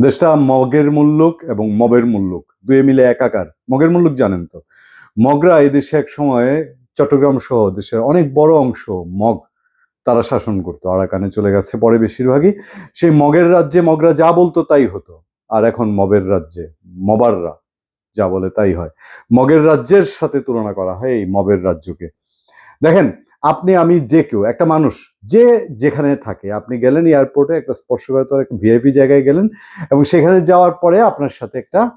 দেশটা মগের মুল্লুক এবং মবের মুল্লুক, দুয়ে মিলে একাকার। মগের মুল্লুক জানেন তো? মগরা এই দেশে এক সময় চট্টগ্রাম সহ দেশের অনেক বড় অংশ মগ তারা শাসন করতো। আরাকানে চলে গেছে পরে বেশিরভাগই। সেই মগের রাজ্যে মগরা যা বলতো তাই হতো। আর এখন মবের রাজ্যে মবাররা যা বলে তাই হয়। মগের রাজ্যের সাথে তুলনা করা হয় এই মবের রাজ্যকে। দেখেন, আপনি, আমি যে কেউ, একটা মানুষ, যে যেখানে থাকে, আপনি গেলেন এয়ারপোর্টে একটা স্পর্শকাতর একটা ভিআইপি জায়গায় গেলেন এবং সেখানে যাওয়ার পরে আপনার সাথে একটা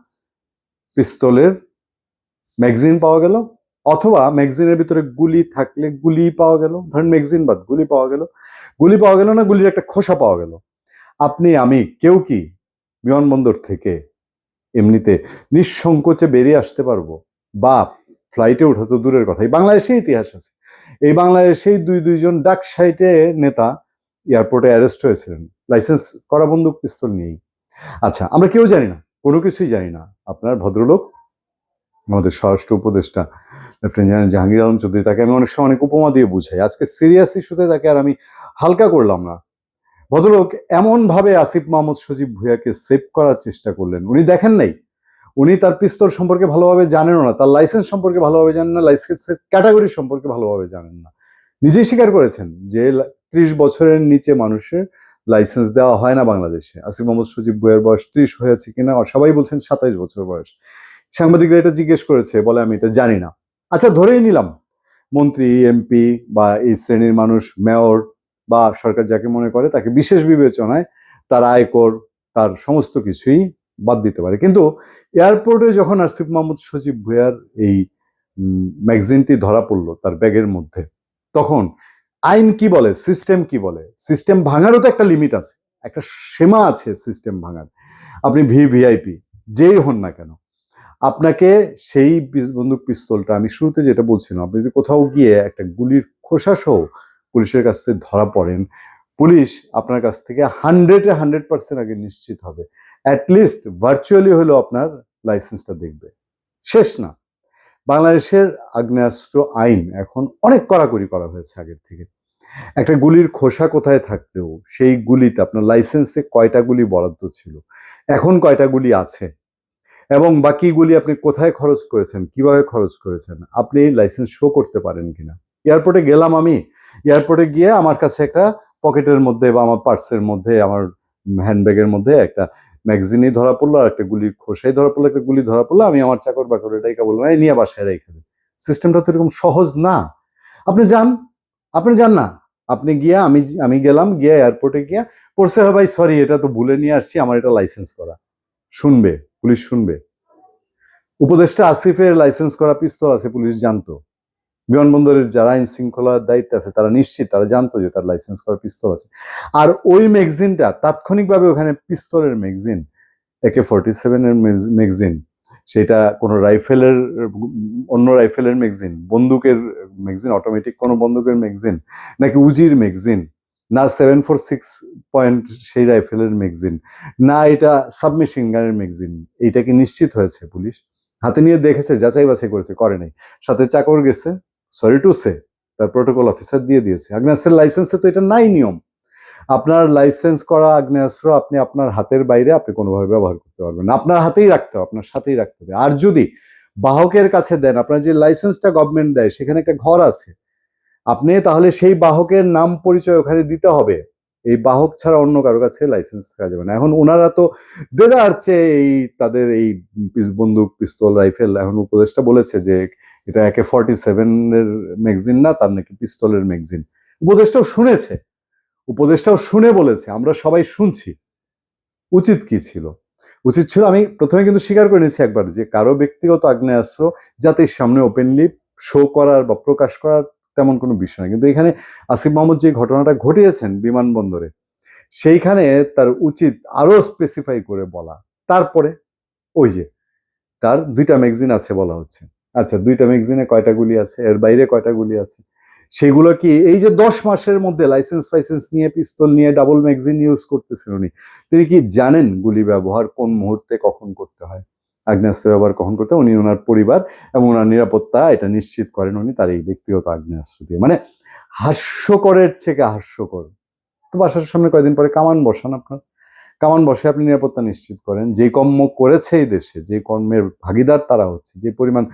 পিস্তলের ম্যাগজিন পাওয়া গেল অথবা ম্যাগজিনের ভিতরে গুলি থাকলে গুলি পাওয়া গেল। ধরেন ম্যাগজিন বাদ, গুলি পাওয়া গেল। গুলি পাওয়া গেল না, গুলির একটা খোসা পাওয়া গেল। আপনি, আমি, কেউ কি বিমানবন্দর থেকে এমনিতে নিঃসংকোচে বেরিয়ে আসতে পারব? বা ফ্লাইটে ওঠা তো দূরের কথাই বাংলাদেশে ইতিহাস আছে। এই বাংলাদেশেই দুই, দুইজন ডাক সাইটে নেতা এয়ারপোর্টে অ্যারেস্ট হয়েছিলেন। লাইসেন্স করা বন্দুক, পিস্তল নিয়েই। আচ্ছা আমরা কেউ জানি না, কোনো কিছুই জানি না। আপনার ভদ্রলোক, আমাদের স্বরাষ্ট্র উপদেষ্টা, লেফটেন্যান্ট জেনারেল জাহাঙ্গীর আলম চৌধুরী, তাকে আমি অনেক সময় অনেক উপমা দিয়ে বুঝাই। আজকে সিরিয়াস ইস্যুতে তাকে আর আমি হালকা করলাম না। ভদ্রলোক এমন ভাবে আসিফ মাহমুদ সজীব ভুইয়াকে সেভ করার চেষ্টা করলেন। উনি দেখেন নাই উনি তার পিস্তল সম্পর্কে ভালোভাবে জানেনও না, তার লাইসেন্স সম্পর্কে ভালোভাবে জানেন না লাইসেন্সের ক্যাটাগরি সম্পর্কে ভালোভাবে জানেন না। নিজেই স্বীকার করেছেন যে ত্রিশ বছরের নিচে মানুষের লাইসেন্স দেওয়া হয় না বাংলাদেশে। আসিফ মোহাম্মদ সজীব বইয়ের বয়স ত্রিশ হয়েছে কিনা সবাই বলছেন সাতাইশ বছর বয়স। সাংবাদিকরা এটা জিজ্ঞেস করেছে, বলে আমি এটা জানি না। আচ্ছা ধরেই নিলাম, মন্ত্রী এমপি বা এই শ্রেণির মানুষ মেয়র বা সরকার যাকে মনে করে, তাকে বিশেষ বিবেচনায় তার আয়কর, তার সমস্ত কিছুই বাদ দিতে পারে। কিন্তু এয়ারপোর্টে যখন আসিফ মাহমুদ সজীব ভুয়ার এই ম্যাগজিনটি ধরা পড়ল তার ব্যাগের মধ্যে, তখন আইন কি বলে সিস্টেম কি বলে? সিস্টেম ভাঙারও তো একটা লিমিট আছে, একটা সীমা আছে সিস্টেম ভাঙার। আপনি ভি ভিআইপি যেই হন না কেন, আপনাকে সেই বন্দুক পিস্তলটা আমি শুরুতে যেটা বলছিলাম, আপনি যদি কোথাও গিয়ে একটা গুলির খোসা সহ পুলিশের কাছ ধরা পড়েন পুলিশ আপনার কাছ থেকে হান্ড্রেডে হান্ড্রেড পার্সেন্ট আগে নিশ্চিত হবে। অ্যাটলিস্ট ভার্চুয়ালি হলেও আপনার লাইসেন্সটা দেখবে। শেষ না। বাংলাদেশের আগ্নেয়াস্ত্র আইন এখন অনেক কড়াকড়ি করা হয়েছে আগের থেকে। একটা গুলির খোসা কোথায় থাকলেও সেই গুলিতে আপনার লাইসেন্সে কয়টা গুলি বরাদ্দ ছিল? এখন কয়টা গুলি আছে? এবং বাকি গুলি আপনি কোথায় খরচ করেছেন? কীভাবে খরচ করেছেন? আপনি লাইসেন্স শো করতে পারেন কিনা? এয়ারপোর্টে গেলাম আমি। এয়ারপোর্টে গিয়ে আমার কাছে একটা পকেটের মধ্যে বা আমার পার্সের মধ্যে, আমার হ্যান্ডব্যাগের মধ্যে একটা ম্যাগজিনই ধরা পড়ল আর একটা গুলির খোসাই ধরা পড়ল, একটা গুলি ধরা পড়ল, আমি আমার চাকর বাকর এটাই বললাম, এই নিয়ে বাসায় রেখে দেন সিস্টেমটা তো এরকম সহজ না। আপনি যান আপনি যান না। আপনি গিয়ে, আমি আমি গেলাম, গিয়ে এয়ারপোর্টে গিয়ে, পড়ছে হয় ভাই সরি এটা তো ভুলে নিয়ে আসছি, আমার এটা লাইসেন্স করা। শুনবে, পুলিশ শুনবে। উপদেষ্টা আসিফের লাইসেন্স করা পিস্তল আছে, পুলিশ জানতো। বিমানবন্দরের যারা আইন শৃঙ্খলার দায়িত্বে আছে, তারা নিশ্চিত, তারা জানতো যে তার লাইসেন্স করা পিস্তল আছে। আর ওই ম্যাগজিনটা তাৎক্ষণিকভাবে ওখানে পিস্তলের ম্যাগজিন একে ফর্টি সেভেনের ম্যাগজিন সেটা কোনো রাইফেলের, অন্য রাইফেলের ম্যাগজিন বন্দুকের ম্যাগজিন অটোমেটিক কোনো বন্দুকের ম্যাগজিন নাকি উজির ম্যাগজিন না সেভেন ফোর সিক্স পয়েন্ট সেই রাইফেলের ম্যাগজিন না এটা সাবমেশিন গানের ম্যাগজিন এইটা কি নিশ্চিত হয়েছে পুলিশ? হাতে নিয়ে দেখেছে যাচাই বাছাই করেছে, করে নাই। সাথে চাকর গেছে সরি টু সে, তার প্রোটোকল অফিসার দিয়ে দিয়েছে। আগ্নেয়াস্ত্রের লাইসেন্সে তো এটা নাই নিয়ম। আপনার লাইসেন্স করা আগ্নেয়াস্ত্র আপনি আপনার হাতের বাইরে আপনি কোনোভাবে ব্যবহার করতে পারবেন আপনার হাতেই রাখতে হবে, আপনার সাথেই রাখতে হবে। আর যদি বাহকের কাছে দেন, আপনার যে লাইসেন্সটা গভর্নমেন্ট দেয়, সেখানে একটা ঘর আছে। আপনি তাহলে সেই বাহকের নাম পরিচয় ওখানে দিতে হবে। এই বাহক ছাড়া অন্য কারও কাছে লাইসেন্স থাকা যাবে না। এখন ওনারা তো দেদারছে এই তাদের এই বন্দুক, পিস্তল রাইফেল এখন উপদেশটা বলেছে যে এটা একে ফর্টি সেভেনের ম্যাগজিন না, তার নাকি পিস্তলের ম্যাগজিন উপদেশটাও শুনেছে। উপদেশটাও শুনে বলেছে। আমরা সবাই শুনছি। উচিত কি ছিল? উচিত ছিল, আমি প্রথমে কিন্তু স্বীকার করে নিয়েছি একবার যে কারও ব্যক্তিগত আগ্নেয়াস্ত্র জাতির সামনে ওপেনলি শো করার বা প্রকাশ করার তেমন কোনো বিষয় না কিন্তু এখানে আসিফ মাহমুদ যে ঘটনাটা ঘটিয়েছেন বিমানবন্দরে, সেইখানে তার উচিত আরও স্পেসিফাই করে বলা। তারপরে ওই যে, তার দুইটা ম্যাগজিন আছে বলা হচ্ছে। আচ্ছা দুইটা ম্যাগজিনে কয়টা গুলি আছে? এর বাইরে কয়টা গুলি আছে? সেগুলো কি এই যে দশ মাসের মধ্যে লাইসেন্স ফাইসেন্স নিয়ে পিস্তল নিয়ে ডাবল ম্যাগজিন ইউজ করতেছেন উনি, তিনি কি জানেন গুলি ব্যবহার কোন মুহূর্তে কখন করতে হয়? আগ্নেয়াস্ত্র ব্যবহার কখন করতে উনি ওনার পরিবার এবং ওনার নিরাপত্তা, এটা নিশ্চিত করেন উনি তার এই ব্যক্তিগত আগ্নেয়াস্ত্র দিয়ে। মানে হাস্যকরের থেকে হাস্যকর। তো বাসার সামনে কয়দিন পরে কামান বসান আপনার। কামান বসে আপনি নিরাপত্তা নিশ্চিত করেন। যে কর্ম করেছে এই দেশে, যে কর্মের ভাগিদার তারা হচ্ছে, যে পরিমাণ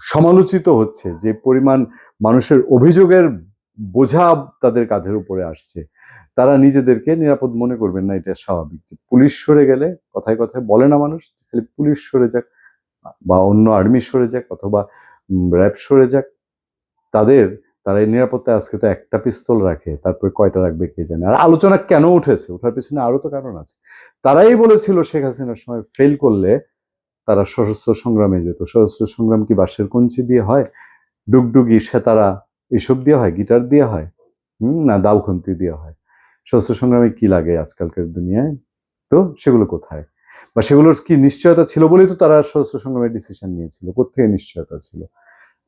সমালোচিত হচ্ছে, যে পরিমাণ মানুষের অভিযোগের বোঝা তাদের কাঁধের উপরে আসছে, তারা নিজেদেরকে নিরাপদ মনে করবেন না, এটা স্বাভাবিক। পুলিশ সরে গেলে কথায় কথায় বলে না মানুষ খালি পুলিশ সরে যাক, বা অন্য আর্মি সরে যাক, অথবা র্যাব সরে যাক, তাদের, তারা এই নিরাপত্তায় আজকে তো একটা পিস্তল রাখে, তারপরে কয়টা রাখবে কে জানে। আর আলোচনা কেন উঠেছে? ওঠার পিছনে আরও তো কারণ আছে। তারাই বলেছিল শেখ হাসিনার সময় ফেল করলে তারা সশস্ত্র সংগ্রামে যেত। সশস্ত্র সংগ্রাম কি বাঁশের কঞ্চি দিয়ে হয়? ডুগডুগি, সেতারা, এসব দিয়ে হয়? গিটার দিয়ে হয়? হুম, না, দাউখন্তি দিয়ে হয়? সশস্ত্র সংগ্রামে কি লাগে আজকালকার দুনিয়ায়? তো সেগুলো কোথায়? বা সেগুলোর কি নিশ্চয়তা ছিল বলেই তো তারা সশস্ত্র সংগ্রামের ডিসিশন নিয়েছিল। কোথেকে নিশ্চয়তা ছিল?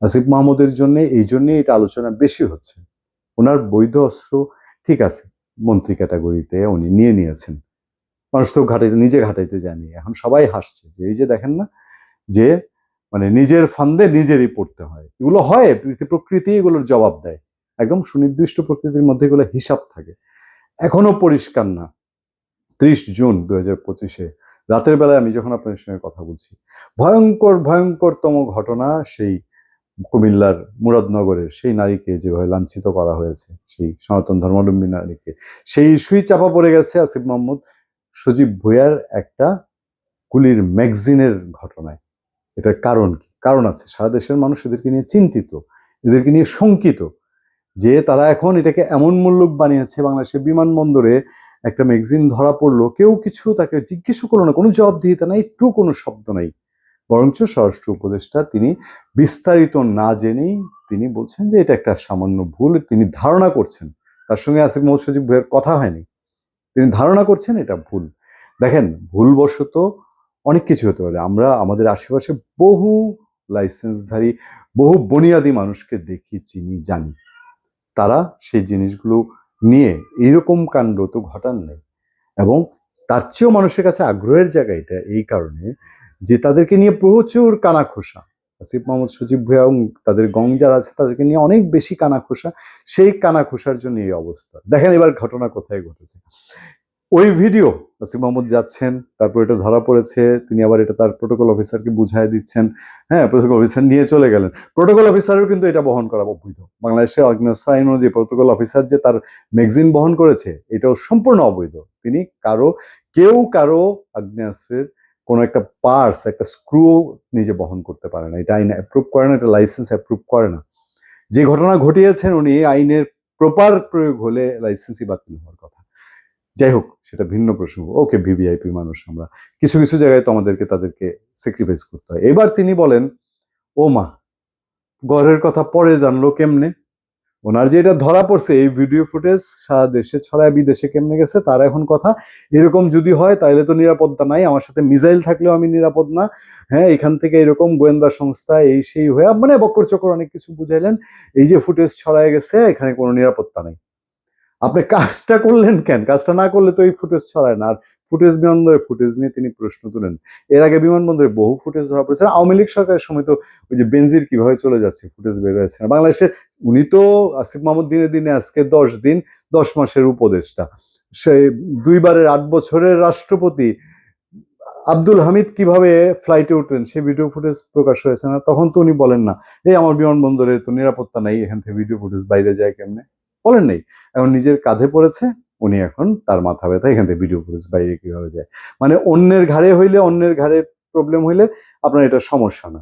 আসিফ মাহমুদের জন্য, এই জন্যই এটা আলোচনা বেশি হচ্ছে। ওনার বৈধ অস্ত্র ঠিক আছে, মন্ত্রী ক্যাটাগরিতে উনি নিয়ে নিয়েছেন। মানুষ তো ঘাটাইতে, নিজে ঘাটাইতে জানি এখন সবাই হাসছে যে, এই যে দেখেন না, যে মানে নিজের ফান্দে নিজেরই পড়তে হয়। এগুলো হয়, প্রকৃতি এগুলোর জবাব দেয়। একদম সুনির্দিষ্ট প্রকৃতির মধ্যে এগুলো হিসাব থাকে। এখনও পরিষ্কার না। ত্রিশ জুন দু হাজার পঁচিশে রাতের বেলায় আমি যখন আপনাদের সঙ্গে কথা বলছি, ভয়ঙ্কর, ভয়ঙ্করতম ঘটনা সেই কুমিল্লার মুরাদনগরের সেই নারীকে যেভাবে লাঞ্ছিত করা হয়েছে, সেই সনাতন ধর্মাবলম্বী নারীকে, সেই ইস্যুই চাপা পড়ে গেছে আসিফ মোহাম্মদ সজীব ভুইয়ার একটা গুলির ম্যাগজিনের ঘটনায়। এটার কারণ কি? কারণ আছে, সারা দেশের মানুষ এদেরকে নিয়ে চিন্তিত, এদেরকে নিয়ে শঙ্কিত যে তারা এখন এটাকে এমন মূল্যক বানিয়েছে বাংলাদেশের বিমানবন্দরে একটা ম্যাগজিন ধরা পড়ল, কেউ কিছু তাকে জিজ্ঞেস করল না, কোনো জবাবদিহিতা নাই একটু কোনো শব্দ নাই। বরঞ্চ স্বরাষ্ট্র উপদেষ্টা তিনি বিস্তারিত না জেনেই তিনি বলছেন যে এটা একটা সামান্য ভুল, তিনি ধারণা করছেন। তার সঙ্গে আসিফ মোহাম্মদ সজীব ভুইয়ার কথা হয়নি। তিনি ধারণা করছেন এটা ভুল। দেখেন, ভুলবশত অনেক কিছু হতে পারে। আমরা আমাদের আশেপাশে বহু লাইসেন্সধারী বহু বুনিয়াদী মানুষকে দেখি, চিনি, জানি। তারা সেই জিনিসগুলো নিয়ে এরকম কাণ্ড তো ঘটান নেই। এবং তার চেয়েও মানুষের কাছে আগ্রহের জায়গা এটা, এই কারণে যে তাদেরকে নিয়ে প্রচুর কানাখোসা আসিফ মোহাম্মদ সজীব ভুয়া এবং তাদের গং যারা আছে, তাদেরকে নিয়ে অনেক বেশি কানাখোসা সেই কানাখোসার জন্য এই অবস্থা। দেখেন এবার ঘটনা কোথায় ঘটেছে। ওই ভিডিও আসিফ মোহাম্মদ যাচ্ছেন, তারপর এটা ধরা পড়েছে, তিনি আবার এটা তার প্রোটোকল অফিসারকে বুঝাই দিচ্ছেন হ্যাঁ প্রোটোকল অফিসার নিয়ে চলে গেলেন। প্রোটোকল অফিসারও কিন্তু এটা বহন করা অবৈধ। বাংলাদেশের অগ্নেস্ত্র আইন অনুযায়ী প্রোটোকল অফিসার যে তার ম্যাগজিন বহন করেছে, এটাও সম্পূর্ণ অবৈধ। তিনি কারও, কেউ কারও আগ্নেয়াস্ত্রের কোনো একটা পার্স একটা স্ক্রু নিজে বহন করতে পারে না। এটা আইন অ্যাপ্রুভ করে না, এটা লাইসেন্স অ্যাপ্রুভ করে না। যে ঘটনা ঘটিয়েছেন, উনি আইনের প্রপার প্রয়োগ হলে লাইসেন্সই বাতিল হওয়ার কথা। যাই হোক, সেটা ভিন্ন প্রসঙ্গ। ওকে ভিভিআইপি মানুষ আমরা। কিছু কিছু জায়গায় তো আমাদেরকে তাদেরকে স্যাক্রিফাইস করতে হয়। এবার তিনি বলেন, ও মা ঘরের কথা পরে জানলো কেমনে? ওনার যে এটা ধরা পড়ছে, এই ভিডিও ফুটেজ সারা দেশে ছড়ায়, বিদেশে কেমনে গেছে, তার এখন কথা। এরকম যদি হয় তাহলে তো নিরাপত্তা নাই। আমার সাথে মিসাইল থাকলেও আমি নিরাপদ না। হ্যাঁ এখান থেকে এরকম গোয়েন্দা সংস্থা, এই, সেই হয়ে মানে বক্কর চক্কর অনেক কিছু বুঝাইলেন। এই যে ফুটেজ ছড়ায় গেছে, এখানে কোনো নিরাপত্তা নেই। আপনি কাজটা করলেন কেন? কাজটা না করলে তো এই ফুটেজ ছড়ায় না। আর ফুটেজ বিমানবন্দরের ফুটেজ নিয়ে তিনি প্রশ্ন তুলেন। এর আগে বিমানবন্দরে বহু ফুটেজ ধরা পড়েছে। আওয়ামী লীগ সরকারের সময় তো ওই যে বেনজির কীভাবে চলে যাচ্ছে, ফুটেজ বের হয়েছে না। বাংলাদেশের উনি তো আসিফ মাহমুদ দিনে দিনে আজকে দশ দিন, দশ মাসের উপদেষ্টা। সেই দুইবারের আট বছরের রাষ্ট্রপতি আব্দুল হামিদ কীভাবে ফ্লাইটে উঠলেন সেই ভিডিও ফুটেজ প্রকাশ হয়েছে না? তখন তো উনি বলেন না, এই আমার বিমানবন্দরে তো নিরাপত্তা নাই, এখান থেকে ভিডিও ফুটেজ বাইরে যায় কেমনে? বলেন নাই। এখন নিজের কাঁধে পড়েছে, উনি এখন তার মাথা ব্যথা, এখান থেকে ভিডিও ফুটেজ বাইরে কীভাবে যায়? মানে অন্যের ঘাড়ে হইলে, অন্যের ঘাড়ে প্রবলেম হইলে আপনার এটা সমস্যা না।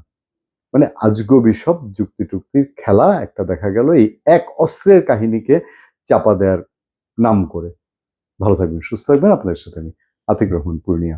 মানে আজগবি সব যুক্তি টুক্তির খেলা একটা দেখা গেল, এই এক অস্ত্রের কাহিনীকে চাপা দেওয়ার নাম করে। ভালো থাকবেন, সুস্থ থাকবেন। আপনাদের সাথে আমি আতিক রহমান, পূর্ণিয়া।